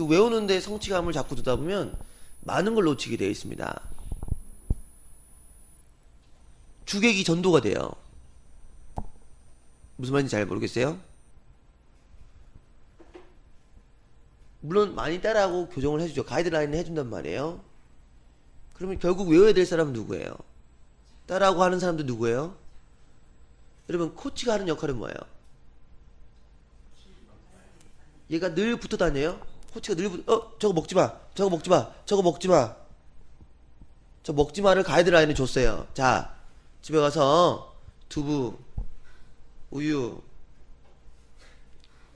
그 외우는데 성취감을 자꾸 두다 보면 많은 걸 놓치게 되어 있습니다. 주객이 전도가 돼요. 무슨 말인지 잘 모르겠어요? 물론 많이 따라하고 교정을 해주죠. 가이드라인을 해준단 말이에요. 그러면 결국 외워야 될 사람은 누구예요? 따라하고 하는 사람도 누구예요? 여러분 코치가 하는 역할은 뭐예요? 얘가 늘 붙어 다녀요. 코치가 늘 붙어 어 저거 먹지 마. 저거 먹지 마. 저거 먹지 마. 저 먹지 마를 가이드라인을 줬어요. 자 집에 가서 두부, 우유,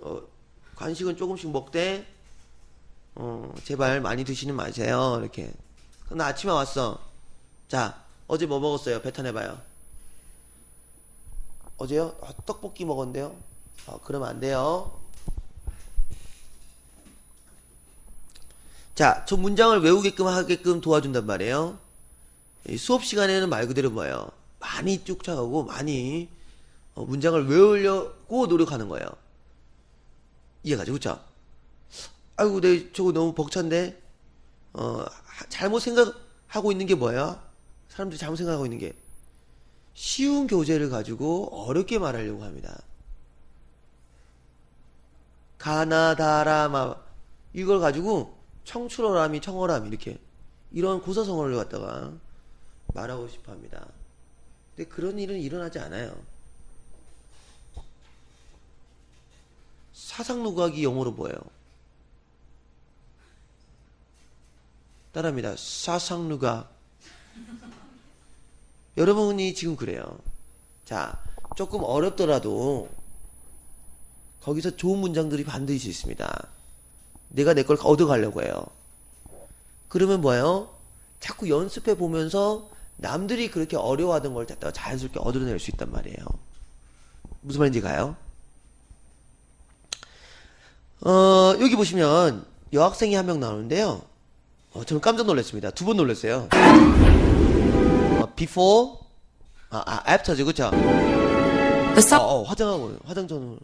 어, 간식은 조금씩 먹되 어, 제발 많이 드시는 마세요. 이렇게. 나 아침에 왔어. 자, 어제 뭐 먹었어요? 뱉어내봐요. 어제요? 아, 떡볶이 먹었는데요? 아, 그러면 안 돼요. 자, 저 문장을 외우게끔 하게끔 도와준단 말이에요. 이 수업 시간에는 말 그대로 뭐예요? 많이 쫓아가고 많이 어, 문장을 외우려고 노력하는 거예요. 이해가죠, 그쵸? 아이고, 내 저거 너무 벅찬데, 어, 하- 잘못 생각하고 있는 게 뭐야? 사람들이 잘못 생각하고 있는 게 쉬운 교재를 가지고 어렵게 말하려고 합니다. 가나다라마 이걸 가지고 청출어람이 청어람 이렇게 이런 고사성어를 갖다가 말하고 싶어 합니다. 근데 그런 일은 일어나지 않아요. 사상누각이 영어로 뭐예요? 따라합니다. 사상누각. 여러분이 지금 그래요. 자, 조금 어렵더라도 거기서 좋은 문장들이 반드시 있습니다. 내가 내 걸 얻어가려고 해요. 그러면 뭐예요? 자꾸 연습해 보면서 남들이 그렇게 어려워하던 걸 갖다가 자연스럽게 얻어낼 수 있단 말이에요. 무슨 말인지 가요? 어, 여기 보시면 여학생이 한 명 나오는데요. 어, 저는 깜짝 놀랐습니다. 두 번 놀랐어요. 어, before, 아, 아 after죠, 그쵸? 어, 어, 화장하고, 화장 전후.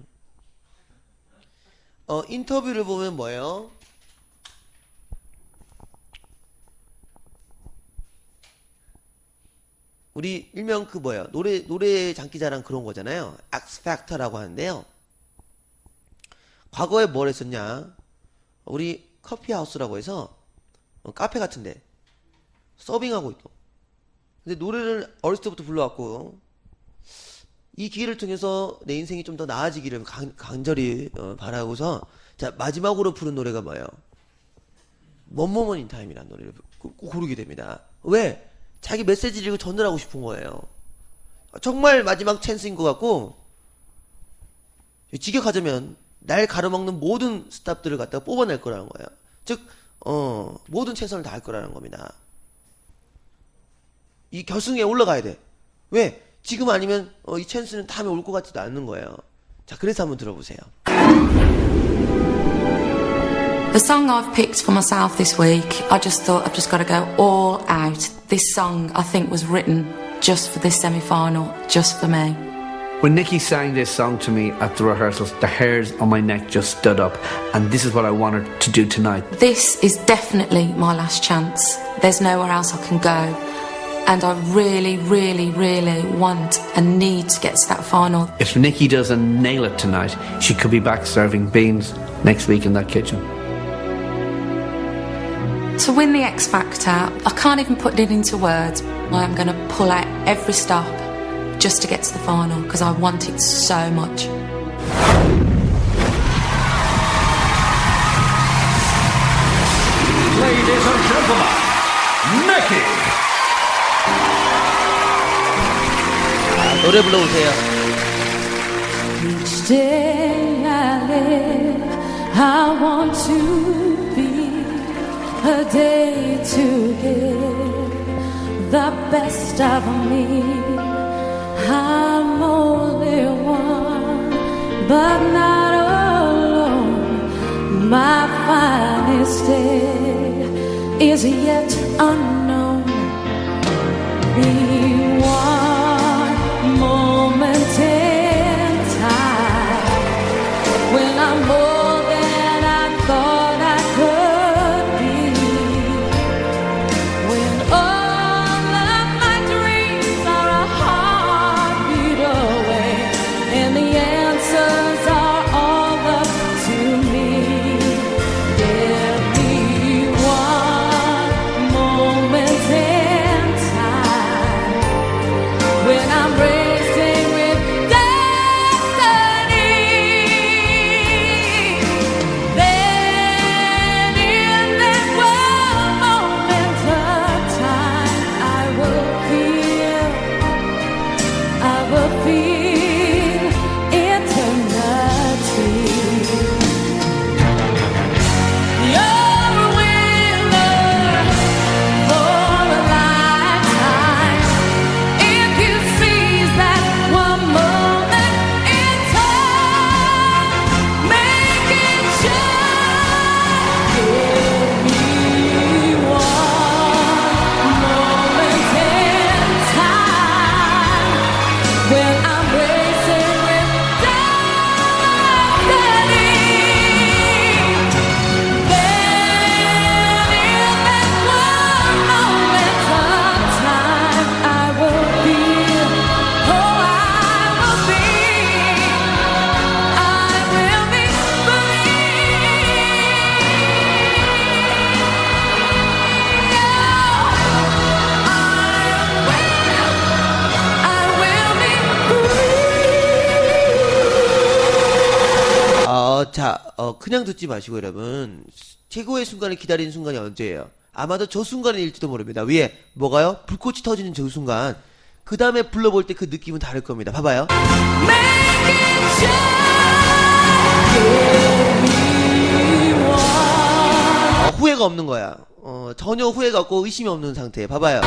어, 인터뷰를 보면 뭐예요? 우리 일명 그 뭐예요? 노래, 노래 장기자랑 그런 거잖아요. Factor라고 하는데요. 과거에 뭘 했었냐? 우리 커피하우스라고 해서 어, 카페 같은데 서빙하고 있고. 근데 노래를 어렸을 때부터 불러왔고 이 기회를 통해서 내 인생이 좀 더 나아지기를 간, 간절히 어, 바라고서 자 마지막으로 부른 노래가 뭐예요? 원모먼 인 타임이라는 노래를 고르게 됩니다. 왜? 자기 메시지를 전달하고 싶은 거예요. 정말 마지막 찬스인 것 같고 직역하자면 날 가로막는 모든 스탑들을 갖다가 뽑아낼 거라는 거예요. 즉, 어, 모든 최선을 다할 거라는 겁니다. 이 결승에 올라가야 돼. 왜? 지금 아니면 어, 이 찬스는 다음에 올 것 같지도 않는 거예요. 자, 그래서 한번 들어보세요. The song I've picked for myself this week, I just thought I've just got to go all out. This song, I think, was written just for this semi final, just for me. When Nikki sang this song to me at the rehearsals, the hairs on my neck just stood up, and this is what I wanted to do tonight. This is definitely my last chance. There's nowhere else I can go. And I really, really, really want and need to get to that final. If Nikki doesn't nail it tonight, she could be back serving beans next week in that kitchen. To win the X Factor, I can't even put it into words. I'm going to pull out every stop just to get to the final because I want it so much. 노래 불러보세요. Each day I live, I want to be a day to give the best of me. I'm only one, but not alone. My finest day is yet unknown. Be one 그냥 듣지 마시고 여러분 최고의 순간을 기다리는 순간이 언제예요? 아마도 저 순간일지도 모릅니다. 위에 뭐가요? 불꽃이 터지는 저 순간. 그 다음에 불러볼 때 그 느낌은 다를 겁니다. 봐봐요. 어, 후회가 없는 거야. 어, 전혀 후회가 없고 의심이 없는 상태. 봐봐요.